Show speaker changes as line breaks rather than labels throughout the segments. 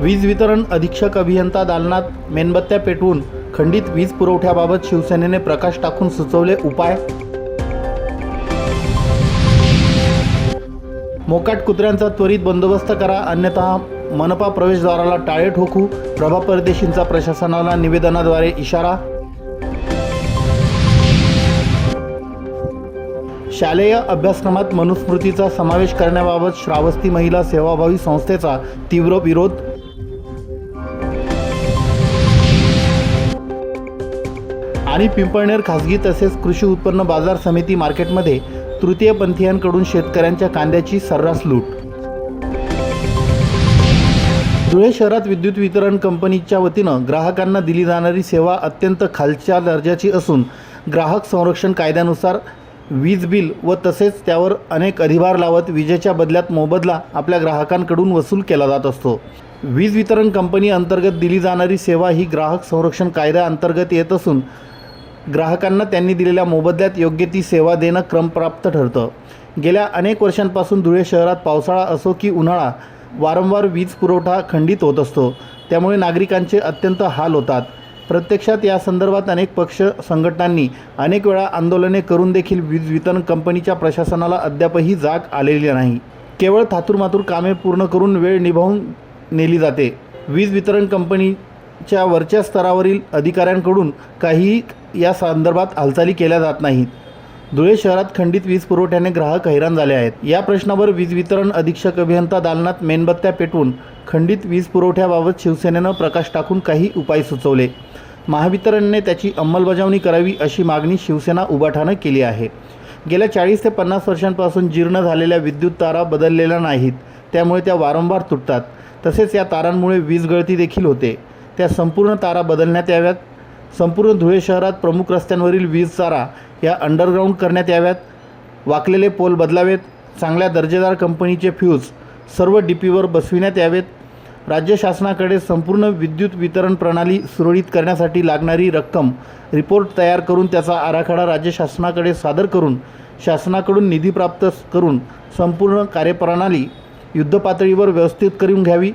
वीज वितरण अधीक्षक अभियंता दालनात मेणबत्त्या पेटवून खंडित वीज पुरवठ्याबाबत शिवसेनेने प्रकाश टाकून सुचवले उपाय? मोकाट कुत्र्यांचा त्वरित बंदोबस्त करा अन्यथा मनपा प्रवेशद्वाराला टाळे ठोकू प्रभा परदेशींचा प्रशासनाला निवेदनाद्वारे इशारा? शालेय अभ्यासक्रमात मनुस्मृतीचा समावेश करण्याबाबत श्रावस्ती महिला सेवाभावी संस्थेचा तीव्र विरोध? आणि पिंपळनेर खासगी तसेच कृषी उत्पन्न बाजार समिती मार्केटमध्ये तृतीयपंथीयांकडून शेतकऱ्यांच्या कांद्याची सर्रास लूट. धुळे शहरात विद्युत वितरण कंपनीच्या वतीनं ग्राहकांना दिली जाणारी सेवा अत्यंत खालच्या दर्जाची असून ग्राहक संरक्षण कायद्यानुसार वीज बिल व तसेच त्यावर अनेक अधिभार लावत विजेच्या बदल्यात मोबदला आपल्या ग्राहकांकडून वसूल केला जात असतो. वीज वितरण कंपनी अंतर्गत दिली जाणारी सेवा ही ग्राहक संरक्षण कायद्याअंतर्गत येत असून ग्राहकांना त्यांनी दिलेल्या मोबदल्यात योग्य ती सेवा देणं क्रमप्राप्त ठरतं. गेल्या अनेक वर्षांपासून धुळे शहरात पावसाळा असो की उन्हाळा वारंवार वीज पुरवठा खंडित होत असतो. त्यामुळे नागरिकांचे अत्यंत हाल होतात. प्रत्यक्षात या संदर्भात अनेक पक्ष संघटनांनी अनेक वेळा आंदोलने करून देखील वीज वितरण कंपनीच्या प्रशासनाला अद्यापही जाग आलेली नाही. केवळ थातूरमातूर कामे पूर्ण करून वेळ निभावून नेली जाते. वीज वितरण कंपनीच्या वरच्या स्तरावरील अधिकाऱ्यांकडून काहीही या संदर्भात हालचाली केल्या जात नाहीत. धुळे शहरात खंडित वीज पुरवठ्याने ग्राहक हैराण झाले आहेत. या प्रश्नावर वीज वितरण अधीक्षक अभियंता दालनात मेणबत्त्या पेटवून खंडित वीज पुरवठ्याबाबत शिवसेनेनं प्रकाश टाकून काही उपाय सुचवले. महावितरणने त्याची अंमलबजावणी करावी अशी मागणी शिवसेना उभाठानं केली आहे. गेल्या चाळीस ते पन्नास वर्षांपासून जीर्ण झालेल्या विद्युत तारा बदललेल्या नाहीत. त्यामुळे त्या वारंवार तुटतात. तसेच या तारांमुळे वीज गळती देखील होते. त्या संपूर्ण तारा बदलण्यात याव्यात. संपूर्ण धुळे शहरात प्रमुख रस्त्यांवरील वीज चारा या अंडरग्राऊंड करण्यात याव्यात. वाकलेले पोल बदलावेत. चांगल्या दर्जेदार कंपनीचे फ्यूज सर्व डी पीवर बसविण्यात यावेत. राज्य शासनाकडे संपूर्ण विद्युत वितरण प्रणाली सुरळीत करण्यासाठी लागणारी रक्कम रिपोर्ट तयार करून त्याचा आराखडा राज्य शासनाकडे सादर करून शासनाकडून निधी प्राप्त करून संपूर्ण कार्यप्रणाली युद्धपातळीवर व्यवस्थित करून घ्यावी.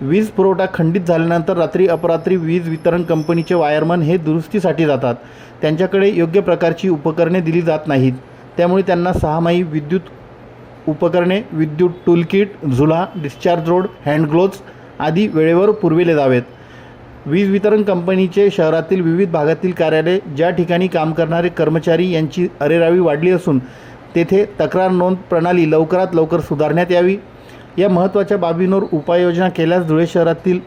वीज पुरवठा खंडित झाल्यानंतर रात्री अपरात्री वीज वितरण कंपनीचे वायरमन हे दुरुस्तीसाठी जातात. त्यांच्याकडे योग्य प्रकारची उपकरणे दिली जात नाहीत. त्यामुळे त्यांना सहामाही विद्युत उपकरणे विद्युत टूलकिट झुला डिस्चार्ज रोड हँडग्लोव्ज आदी वेळेवर पुरविले जावेत. वीज वितरण कंपनीचे शहरातील विविध भागातील कार्यालय ज्या ठिकाणी काम करणारे कर्मचारी यांची अरेरावी वाढली असून तेथे तक्रार नोंद प्रणाली लवकरात लवकर सुधारण्यात यावी. या महत्त्वाच्या बाबींवर उपाययोजना केल्यास धुळे शहरातील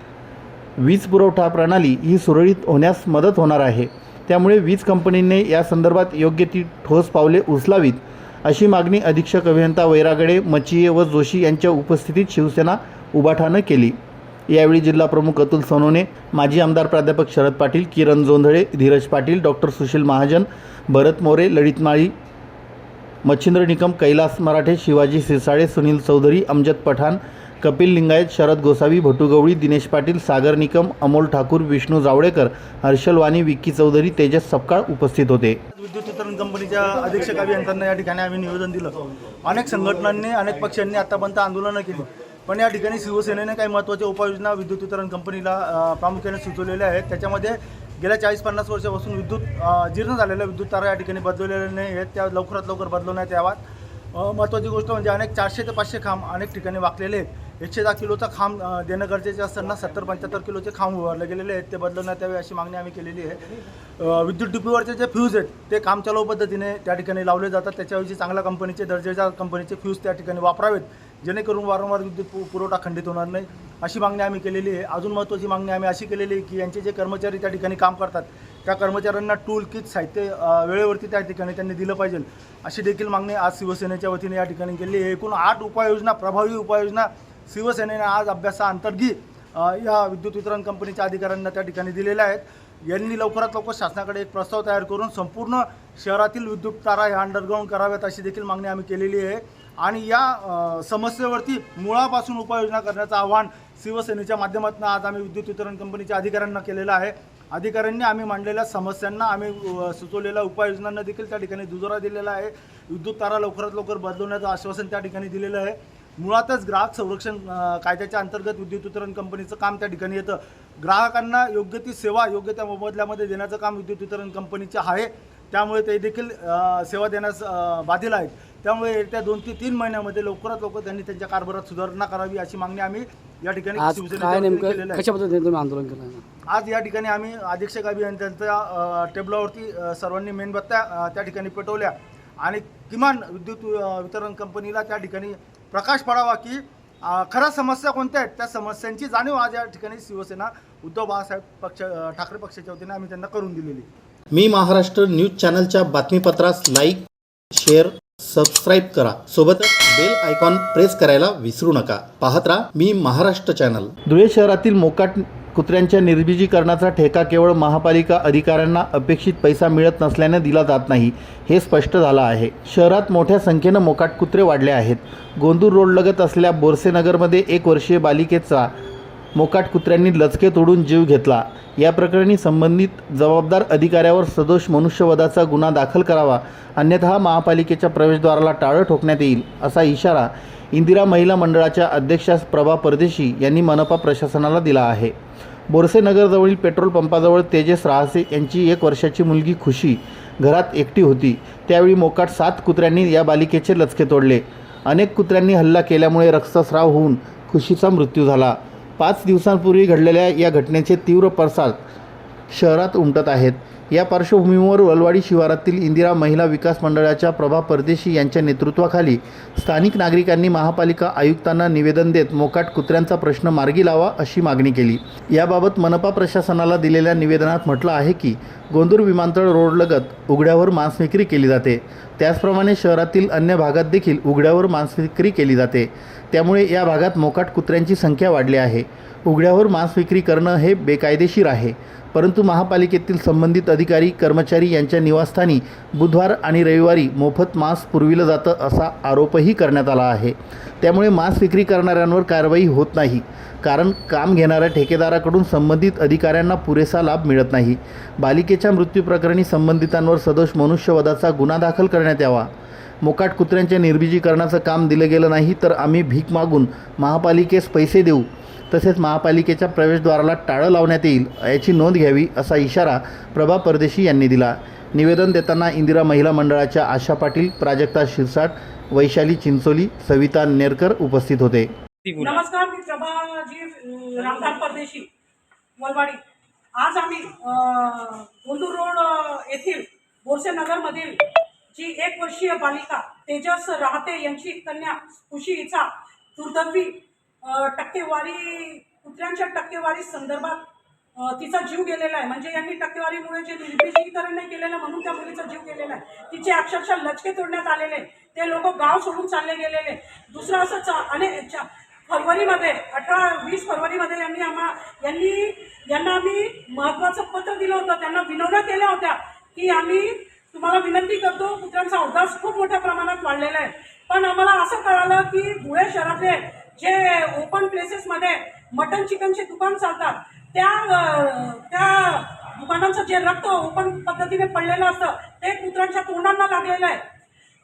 वीज पुरवठा प्रणाली ही सुरळीत होण्यास मदत होणार आहे. त्यामुळे वीज कंपनीने या संदर्भात योग्य ती ठोस पावले उचलावीत अशी मागणी अधीक्षक अभियंता वैरागडे मचिये व जोशी यांच्या उपस्थितीत शिवसेना उभाठानं केली. यावेळी जिल्हा प्रमुख अतुल सोनोने माजी आमदार प्राध्यापक शरद पाटील किरण जोंधळे धीरज पाटील डॉक्टर सुशील महाजन भरत मोरे ललित माळी मच्छिंद्र निकम कैलास मराठे शिवाजी सिसाळे सुनील चौधरी अमजद पठाण कपिल लिंगायत शरद गोसावी भटू गवळी दिनेश पाटील सागर निकम अमोल ठाकूर विष्णू जावडेकर हर्षल वाणी विक्की चौधरी तेजस सपकाळ उपस्थित होते.
विद्युत वितरण कंपनीच्या अधीक्षक अभियंत्यांना या ठिकाणी आम्ही निवेदन दिलं. अनेक संघटनांनी अनेक पक्षांनी आतापर्यंत आंदोलनं केली. पण या ठिकाणी शिवसेनेने काही महत्त्वाच्या उपाययोजना विद्युत वितरण कंपनीला प्रामुख्याने सुचवलेल्या आहेत. त्याच्यामध्ये गेल्या चाळीस पन्नास वर्षापासून विद्युत जीर्ण झालेल्या विद्युत तारा या ठिकाणी बदलवलेल्या नाही आहेत त्या लवकरात लवकर बदलवण्यात याव्यात महत्त्वाची गोष्ट म्हणजे अनेक चारशे ते पाचशे खांब अनेक ठिकाणी वाकलेले आहेत. एकशे दहा किलोचा खांब देणं गरजेचे असताना सत्तर पंच्याहत्तर किलोचे खांब उभारले गेलेले आहेत. ते बदलवण्यात यावे अशी मागणी आम्ही केलेली आहे. विद्युत डिपीवरचे जे फ्यूज आहेत ते कामचालू पद्धतीने त्या ठिकाणी लावले जातात. त्याच्याऐवजी चांगल्या कंपनीचे दर्जेच्या कंपनीचे फ्यूज त्या ठिकाणी वापरावेत जेणेकरून वारंवार विद्युत पुरवठा खंडित होणार नाही. अशी मागणी आम्ही केलेली आहे. अजून महत्त्वाची मागणी आम्ही अशी केलेली आहे की यांचे जे कर्मचारी त्या ठिकाणी काम करतात त्या कर्मचाऱ्यांना टूल किट साहित्य वेळेवरती त्या ठिकाणी त्यांनी दिलं पाहिजे. अशी देखील मागणी आज शिवसेनेच्या वतीने या ठिकाणी केली आहे. एकूण आठ उपाययोजना प्रभावी उपाययोजना शिवसेनेने आज अभ्यासा अंतर्गी या विद्युत वितरण कंपनीच्या अधिकाऱ्यांना त्या ठिकाणी दिलेल्या आहेत. यांनी लवकरात लवकर शासनाकडे एक प्रस्ताव तयार करून संपूर्ण शहरातील विद्युत तारा ह्या अंडरग्राऊंड कराव्यात अशी देखील मागणी आम्ही केलेली आहे. आणि या समस्येवरती मुळापासून उपाययोजना करण्याचं आव्हान शिवसेनेच्या माध्यमातून आज आम्ही विद्युत वितरण कंपनीच्या अधिकाऱ्यांना केलेलं आहे. अधिकाऱ्यांनी आम्ही मांडलेल्या समस्यांना आम्ही सुचवलेल्या उपाययोजनांना देखील त्या ठिकाणी दुजोरा दिलेला आहे. विद्युत तारा लवकरात लवकर बदलवण्याचं आश्वासन त्या ठिकाणी दिलेलं आहे. मुळातच ग्राहक संरक्षण कायद्याच्या अंतर्गत विद्युत वितरण कंपनीचं काम त्या ठिकाणी येतं. ग्राहकांना योग्य ती सेवा योग्य त्या मोबदल्यामध्ये देण्याचं काम विद्युत वितरण कंपनीचं आहे. त्यामुळे ते देखील सेवा देण्यास बाधिल आहेत. त्यामुळे येत्या दोन ते तीन महिन्यामध्ये लवकरात लवकर त्यांनी त्यांच्या कारभारात सुधारणा करावी अशी मागणी आम्ही या ठिकाणी
आंदोलन केलं?
आज या ठिकाणी आम्ही अधीक्षक अभियंत्यांच्या टेबलावरती सर्वांनी मेणबत्त्या त्या ठिकाणी पेटवल्या. आणि किमान विद्युत वितरण कंपनीला त्या ठिकाणी प्रकाश पडावा की खऱ्या समस्या कोणत्या आहेत? त्या समस्यांची जाणीव आज या ठिकाणी शिवसेना उद्धव बाळासाहेब पक्ष ठाकरे पक्षाच्या वतीने आम्ही त्यांना करून दिलेली.
मी महाराष्ट्र न्यूज चॅनलच्या बातमीपत्रास लाईक शेअर सबस्क्राईब करा. सोबतच बेल आयकॉन प्रेस करायला विसरू नका. पाहत राहा मी महाराष्ट्र चॅनल धुळे शहरातील मोकाट कुत्र्यांच्या निर्बीजीकरणाचा ठेका केवळ महापालिका अधिकाऱ्यांना अपेक्षित पैसा मिळत नसल्याने दिला जात नाही हे स्पष्ट झालं आहे. शहरात मोठ्या संख्येनं मोकाट कुत्रे वाढले आहेत. गोंदूर रोडलगत असलेल्या बोरसेनगरमध्ये एक वर्षीय बालिकेचा मोकाट कुत्र्यांनी लचके तोडून जीव घेतला. या प्रकरणी संबंधित जबाबदार अधिकाऱ्यावर सदोष मनुष्यवधाचा गुन्हा दाखल करावा अन्यथा महापालिकेच्या प्रवेशद्वाराला टाळं ठोकण्यात येईल असा इशारा इंदिरा महिला मंडळाच्या अध्यक्षा प्रभा परदेशी यांनी मनपा प्रशासनाला दिला आहे. बोरसेनगरजवळील पेट्रोल पंपाजवळ तेजस राहसे यांची एक वर्षाची मुलगी खुशी घरात एकटी होती. त्यावेळी मोकाट सात कुत्र्यांनी या बालिकेचे लचके तोडले. अनेक कुत्र्यांनी हल्ला केल्यामुळे रक्तस्राव होऊन खुशीचा मृत्यू झाला. पाच दिवसांपूर्वी घडलेल्या या घटनेचे तीव्र पडसाद शहरात उमटत आहेत. या पार्श्वभूमीवर वलवाडी शिवारातील इंदिरा महिला विकास मंडळाच्या प्रभा परदेशी यांच्या नेतृत्वाखाली स्थानिक नागरिकांनी महापालिका आयुक्तांना निवेदन देत मोकाट कुत्र्यांचा प्रश्न मार्गी लावा अशी मागणी केली. याबाबत मनपा प्रशासनाला दिलेल्या निवेदनात म्हटलं आहे की गोंदूर विमानतळ रोडलगत उघड्यावर मांसविक्री केली जाते. त्याचप्रमाणे शहरातील अन्य भागात देखील उघड्यावर मांसविक्री केली जाते. त्यामुळे या भागात मोकाट कुत्र्यांची संख्या वाढली आहे. उघड्यावर मांस विक्री करणं हे बेकायदेशीर आहे. परंतु महापालिकेतील संबंधित अधिकारी कर्मचारी यांच्या निवासस्थानी बुधवार आणि रविवारी मोफत मास्क पुरविलं जातं असा आरोपही करण्यात आला आहे. त्यामुळे मास्क विक्री करणाऱ्यांवर कारवाई होत नाही. कारण काम घेणाऱ्या ठेकेदाराकडून संबंधित अधिकाऱ्यांना पुरेसा लाभ मिळत नाही. बालिकेच्या मृत्यूप्रकरणी संबंधितांवर सदोष मनुष्यवधाचा गुन्हा दाखल करण्यात यावा. मोकाट कुत्र्यांच्या निर्बीजीकरणाचं काम दिलं गेलं नाही तर आम्ही भीक मागून महापालिकेस पैसे देऊ तसेच महापालिकेच्या प्रवेशद्वाराला टाळं लावण्यात येईल याची नोंद घ्यावी असा इशारा प्रभा परदेशी यांनी दिला. निवेदन देताना इंदिरा महिला मंडळाच्या आशा पाटील प्राजक्ता शिरसाट वैशाली चिंचोली सविता नेरकर उपस्थित होते.
नमस्कार मी प्रभाजी अं, परदेशी वलवाडी. आज आम्ही गोंदूर रोड येथील बोरसे नगरमधील जी एक वर्षीय बालिका तेजस राहते यांची कन्या खुशी हिचा दुर्दैवी टक्केवारी कुत्र्यांच्या टक्केवारी संदर्भात तिचा जीव गेलेला आहे. म्हणजे यांनी टक्केवारीमुळे जे निर्देशीकरण नाही केलेलं म्हणून त्या मुलीचा जीव गेलेला आहे. तिचे अक्षरशः लचके तोडण्यात आलेले ते लोक गाव सोडून चालले गेलेले दुसरं असं चा- अनेक फरवरीमध्ये अठरा वीस फरवरीमध्ये यांनी आम्हा यांनी यांना आम्ही महत्त्वाचं पत्र दिलं होतं. त्यांना विनवण्या केल्या होत्या की आम्ही तुम्हाला विनंती करतो कुत्र्यांचा अवकाश खूप मोठ्या प्रमाणात वाढलेला आहे. पण आम्हाला असं कळालं की धुळे शहरातले जे ओपन प्लेसेसमध्ये मटन चिकनचे दुकान चालतात त्या त्या दुकानाचं जे रक्त ओपन पद्धतीने पडलेलं असतं ते कुत्र्यांच्या तोंडांना लागलेलं आहे.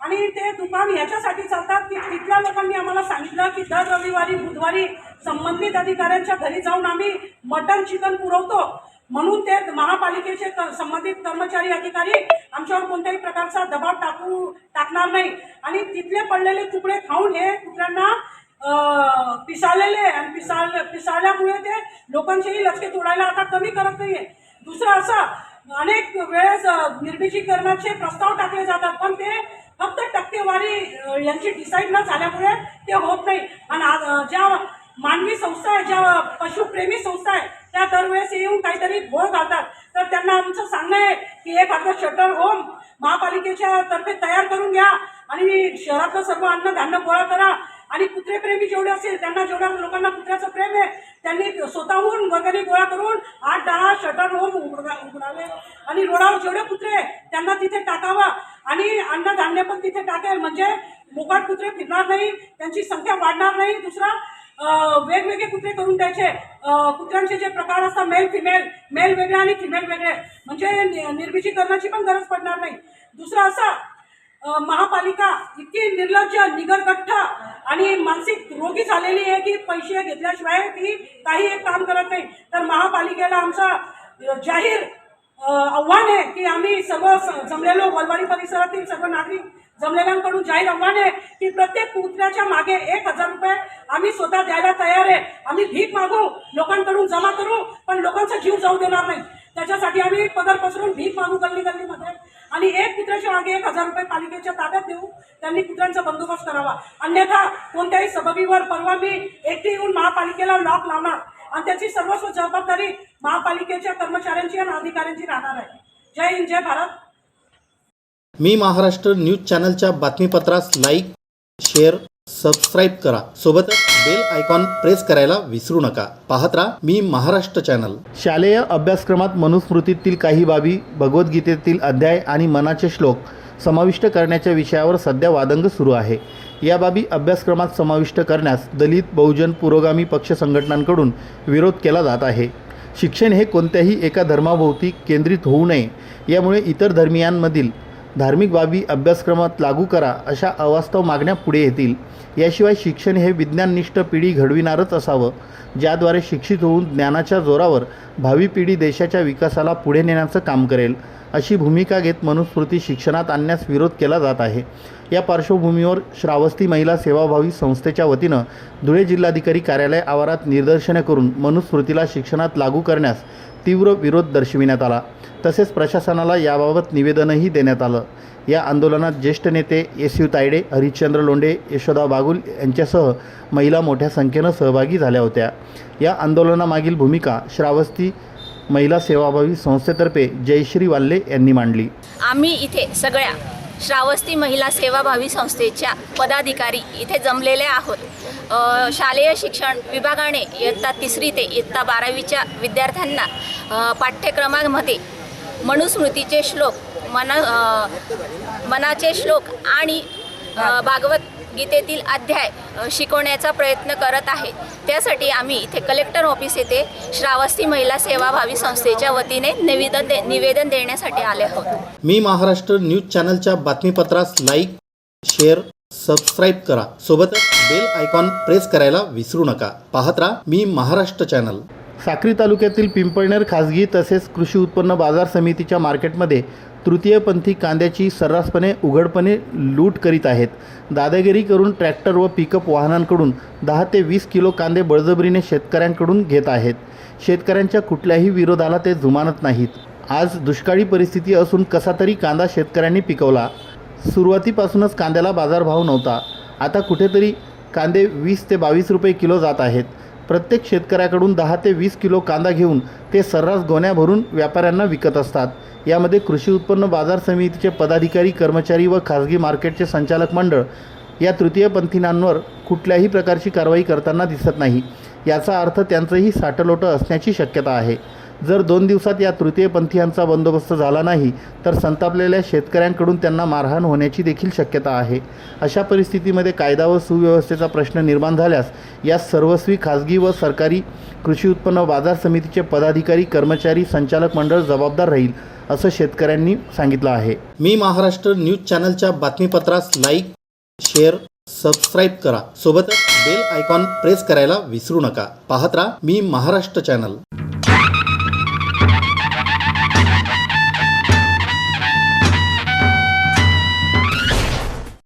आणि ते दुकान ह्याच्यासाठी चालतात की तिथल्या लोकांनी आम्हाला सांगितलं की दर रविवारी बुधवारी संबंधित अधिकाऱ्यांच्या घरी जाऊन आम्ही मटन चिकन पुरवतो. म्हणून ते महापालिकेचे संबंधित कर्मचारी अधिकारी आमच्यावर कोणत्याही प्रकारचा दबाव टाकू टाकणार नाही. आणि तिथले पडलेले तुकडे खाऊन हे कुत्र्यांना पिसाळलेले आणि पिसाळ पिसाळल्यामुळे ते लोकांचेही लचके तोडायला आता कमी करत नाही आहे दुसरं असं अनेक वेळेस निर्मितीकरणाचे प्रस्ताव टाकले जातात पण ते फक्त टक्केवारी यांची डिसाईड न झाल्यामुळे ते होत नाही. आणि आज, ज्या मानवी संस्था आहे ज्या पशुप्रेमी संस्था आहे त्या दरवेळेस येऊन काहीतरी घोळ घालतात. तर त्यांना आमचं सांगणं आहे की एक एखादं शटर होम महापालिकेच्या तर्फे तयार करून घ्या. आणि शहरातलं सर्व अन्न धान्य गोळा करा. आणि कुत्रेप्रेमी जेवढे असेल त्यांना जेवढ्या लोकांना कुत्र्याचं प्रेम आहे त्यांनी स्वतःहून वगैरे गोळा करून आठ दहा शटर होम उघडावे. आणि रोडावर जेवढे कुत्रे आहे, त्यांना तिथे टाकावा. आणि अन्नधान्य पण तिथे टाकेल. म्हणजे मोकाट कुत्रे फिरणार नाही त्यांची संख्या वाढणार नाही. दुसरा वेगवेगळे कुत्रे करून द्यायचे. कुत्र्यांचे जे प्रकार असतात मेल फिमेल मेल वेगळे आणि फिमेल वेगळे. म्हणजे नि- निर्मितीकरणाची पण गरज पडणार नाही. दुसरं असं महापालिका इतकी निर्लज्ज निगरगठ्ठ आणि मानसिक रोगी झालेली आहे की पैसे घेतल्याशिवाय ती काही एक काम करत नाही. तर महापालिकेला आमचा जाहीर आव्हान आहे की आम्ही सर्व स- जमलेलो वलवाडी परिसरातील सर्व नागरिक जमलेल्यांकडून जाहीर आव्हान आहे की प्रत्येक पुतण्याच्या मागे एक हजार रुपये आम्ही स्वतः द्यायला तयार आहे. आम्ही भीक मागू लोकांकडून जमा करू पण लोकांचा जीव जाऊ देणार नाही. त्याच्यासाठी आम्ही पदर पसरून भीक मागू गल्ली गल्लीमध्ये आणि एक कुत्र्याच्या मागे एक हजार रुपये पालिकेच्या ताब्यात देऊ त्यांनी पुत्रांचा बंदोबस्त करावा. अन्यथा कोणत्याही सबबीवर परवा मी एकटी येऊन महापालिकेला लॉक लावणार आणि त्याची सर्वस्व जबाबदारी महापालिकेच्या कर्मचाऱ्यांची आणि अधिकाऱ्यांची राहणार आहे. जय हिंद जय भारत.
मी महाराष्ट्र न्यूज चॅनलच्या बातमीपत्रास लाईक शेअर सबस्क्राईब करा. सोबतच बेल आयकॉन प्रेस करायला विसरू नका. पाहत राहा मी महाराष्ट्र चॅनल शालेय अभ्यासक्रमात मनुस्मृतीतील काही बाबी भगवद्गीतेतील अध्याय आणि मनाचे श्लोक समाविष्ट करण्याच्या विषयावर सध्या वादंग सुरू आहे. या बाबी अभ्यासक्रमात समाविष्ट करण्यास दलित बहुजन पुरोगामी पक्ष संघटनांकडून विरोध केला जात आहे. शिक्षण हे कोणत्याही एका धर्माभोवती केंद्रित होऊ नये. यामुळे इतर धर्मियांमधील धार्मिक बाबी अभ्यासक्रमात लागू करा अशा अवास्तव मागण्या पुढे येतील. याशिवाय शिक्षण हे विज्ञाननिष्ठ पिढी घडविणारच असावं ज्याद्वारे शिक्षित होऊन ज्ञानाच्या जोरावर भावी पिढी देशाच्या विकासाला पुढे नेण्याचं काम करेल अशी भूमिका घेत मनुस्मृती शिक्षणात आणण्यास विरोध केला जात आहे. या पार्श्वभूमीवर श्रावस्ती महिला सेवाभावी संस्थेच्या वतीनं धुळे जिल्हाधिकारी कार्यालय आवारात निदर्शने करून मनुस्मृतीला शिक्षणात लागू करण्यास तीव्र विरोध दर्शविण्यात आला. तसेच प्रशासनाला याबाबत निवेदनही देण्यात आलं. या आंदोलनात ज्येष्ठ नेते एस यू तायडे हरिश्चंद्र लोंढे यशोदा बागुल यांच्यासह महिला मोठ्या संख्येनं सहभागी झाल्या होत्या. या आंदोलनामागील भूमिका श्रावस्ती महिला सेवाभावी संस्थेतर्फे जयश्री वाल्ले यांनी मांडली.
आम्ही इथे सगळ्या श्रावस्ती महिला सेवाभावी संस्थेच्या पदाधिकारी इथे जमलेले आहोत. शालेय शिक्षण विभागाने इयत्ता तिसरी ते इयत्ता बारावीच्या विद्यार्थ्यांना पाठ्यक्रमामध्ये मनुस्मृतीचे श्लोक मना मनाचे श्लोक आणि भागवत गीतेतील अध्याय शिकवण्याचा प्रयत्न करत आहे. त्यासाठी आम्ही इथे कलेक्टर ऑफिस येथे श्रावस्ती महिला सेवाभावी संस्थेच्या वतीने निवेदन दे निवेदन देण्यासाठी आले आहोत.
मी महाराष्ट्र न्यूज चॅनलच्या बातमीपत्रास लाईक शेअर सबस्क्राईब करा. सोबतच बेल आयकॉन प्रेस करायला विसरू नका. पाहत राहा मी महाराष्ट्र चॅनल. साक्री तालुक्यातील पिंपळनेर खाजगी तसेच कृषी उत्पन्न बाजार समितीच्या मार्केटमध्ये तृतीयपंथी कांद्याची सर्रासपणे उघडपणे लूट करीत आहेत. दादागिरी करून ट्रॅक्टर व पिकअप वाहनांकडून दहा ते वीस किलो कांदे बळजबरीने शेतकऱ्यांकडून घेत आहेत. शेतकऱ्यांच्या कुठल्याही विरोधाला ते जुमानत नाहीत. आज दुष्काळी परिस्थिती असून कसा तरी कांदा शेतकऱ्यांनी पिकवला. सुरुवातीपासूनच कांद्याला बाजारभाव नव्हता. आता कुठेतरी कांदे वीस ते बावीस रुपये किलो जात आहेत. प्रत्येक शेतकऱ्याकडून दहा ते वीस किलो कांदा घेऊन ते सर्रास गोण्या भरून व्यापाऱ्यांना विकत असतात. यामध्ये कृषी उत्पन्न बाजार समितीचे पदाधिकारी कर्मचारी व खाजगी मार्केटचे संचालक मंडळ या तृतीयपंथीनांवर कुठल्याही प्रकारची कारवाई करताना दिसत नाही. याचा अर्थ त्यांचंही साठलोटं असण्याची शक्यता आहे. जर दोन दिवसात या तृतीयपंथीयांचा बंदोबस्त झाला नाही तर संतापलेल्या शेतकऱ्यांकडून त्यांना मारहाण होण्याची देखील शक्यता आहे. अशा परिस्थितीमध्ये कायदा व सुव्यवस्थेचा प्रश्न निर्माण झाल्यास या सर्वस्वी खाजगी व सरकारी कृषी उत्पन्न बाजार समितीचे पदाधिकारी कर्मचारी संचालक मंडळ जबाबदार राहील असं शेतकऱ्यांनी सांगितलं आहे. मी महाराष्ट्र न्यूज चॅनलच्या बातमीपत्रास लाईक शेअर सबस्क्राईब करा. सोबतच बेल आयकॉन प्रेस करायला विसरू नका. पाहत राहा मी महाराष्ट्र चॅनल.